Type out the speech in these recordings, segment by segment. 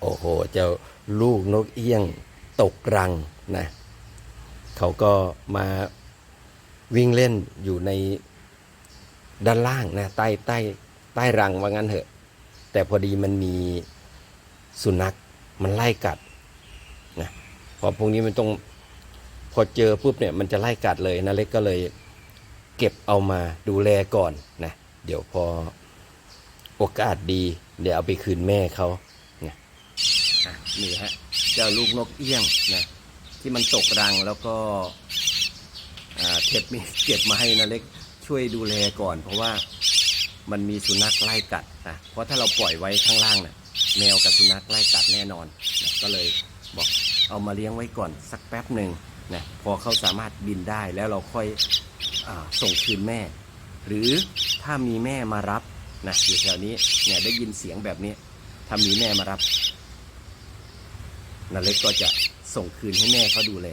โอ้โห เจ้าลูกนกเอี้ยงตกรังนะเขาก็มาวิ่งเล่นอยู่ในด้านล่างนะใต้ใต้ใต้รังว่างั้นเถอะ แต่พอดีมันมีสุนัขมันไล่กัดนะพอพวกนี้มันต้องพอเจอปุ๊บเนี่ยมันจะไล่กัดเลยนะเล็กก็เลยเก็บเอามาดูแลก่อนนะเดี๋ยวพอโอกาสดี เดี๋ยวเอาไปคืนแม่เขา นี่ฮะเจ้าลูกนกเอี้ยงนะที่มันตกรังแล้วก็เก็บมีเก็บมาให้นาเล็กช่วยดูแลก่อน เพราะว่ามันมีสุนัขไล่กัดนะเพราะถ้าเราปล่อยไว้ข้างล่างนะ่ะแมวกับสุนัขไล่กัดแน่นอนนะก็เลยบอกเอามาเลี้ยงไว้ก่อนสักแป๊บหนึ่งนะพอเขาสามารถบินได้แล้วเราค่อยอส่งคืนแม่ หรือถ้ามีแม่มารับนะอยู่แถวนี้เนี่ยได้ยินเสียงแบบนี้ถ้ามีแม่มารับ นาเล็กก็จะส่งคืนให้แม่เขาดูแล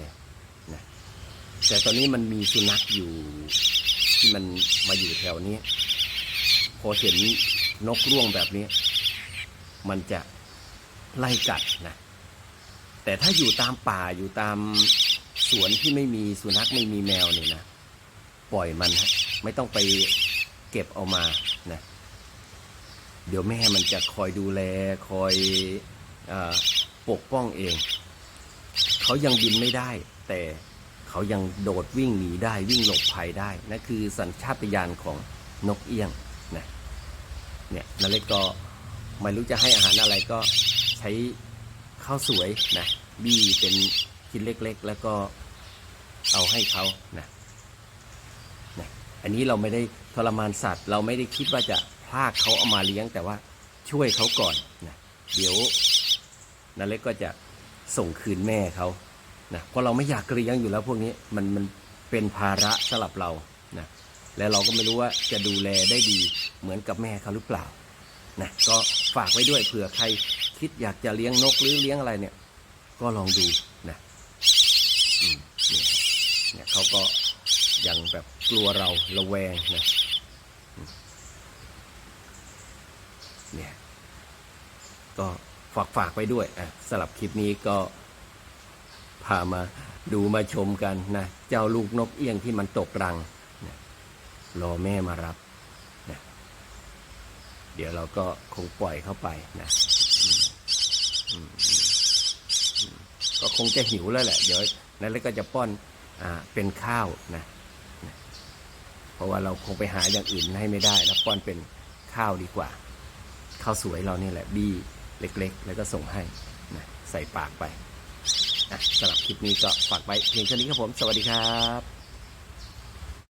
นะแต่ตอนนี้มันมีสุนัขอยู่ที่มันมาอยู่แถวนี้ พอเห็นนกร่วงแบบนี้ มันจะไล่กัดนะแต่ถ้าอยู่ตามป่าอยู่ตามสวนที่ไม่มีสุนัขไม่มีแมวเนี่ยนะปล่อยมันฮะไม่ต้องไปเก็บเอามานะเดี๋ยวแม่มันจะคอยดูแลคอยอา ปกป้องเอง เขายังบินไม่ได้ แต่เขายังโดดวิ่งหนีได้วิ่งหลบภัยได้นั่นคือสัญชาตญาณของนกเอี้ยงนะเนี่ยนาเล็กก็ไม่รู้จะให้อาหารอะไรก็ใช้ข้าวสวยนะบี้เป็นชิ้นเล็กๆ แล้วก็เอาให้เขานะนะอันนี้เราไม่ได้ทรมานสัตว์ เราไม่ได้คิดว่าจะพลากเขาเอามาเลี้ยง แต่ว่าช่วยเขาก่อนนะเดี๋ยว นาเล็กก็จะส่งคืนแม่เขานะเพราะเราไม่อยากเลี้ยงอยู่แล้วพวกนี้มันมันเป็นภาระสำหรับเรานะและเราก็ไม่รู้ว่าจะดูแลได้ดีเหมือนกับแม่เขาหรือเปล่านะก็ฝากไว้ด้วยเผื่อใครคิดอยากจะเลี้ยงนกหรือเลี้ยงอะไรเนี่ย ก็ลองดูนะเนี่ยเนี่ยเขาก็ยังแบบกลัวเราระแวงนะเนี่ยก็ ฝากฝากไว้ด้วยอะสำหรับคลิปนี้ก็พามาดูมาชมกันนะเจ้าลูกนกเอี้ยงที่มันตกรังนะรอแม่มารับนะเดี๋ยวเราก็คงปล่อยเข้าไปนะก็คงจะหิวแล้วแหละ เดี๋ยวนั้นแล้วก็จะป้อนอ่าเป็นข้าวนะนะเพราะว่าเราคงไปหาอย่างอื่นให้ไม่ได้นะป้อนเป็นข้าวดีกว่า ข้าวสวยเรานี่แหละบี้ เล็กๆ แล้วก็ส่งให้นะใส่ปากไปอะสำหรับคลิปนี้ก็ฝากไว้เพียงเท่านี้ครับผม สวัสดีครับ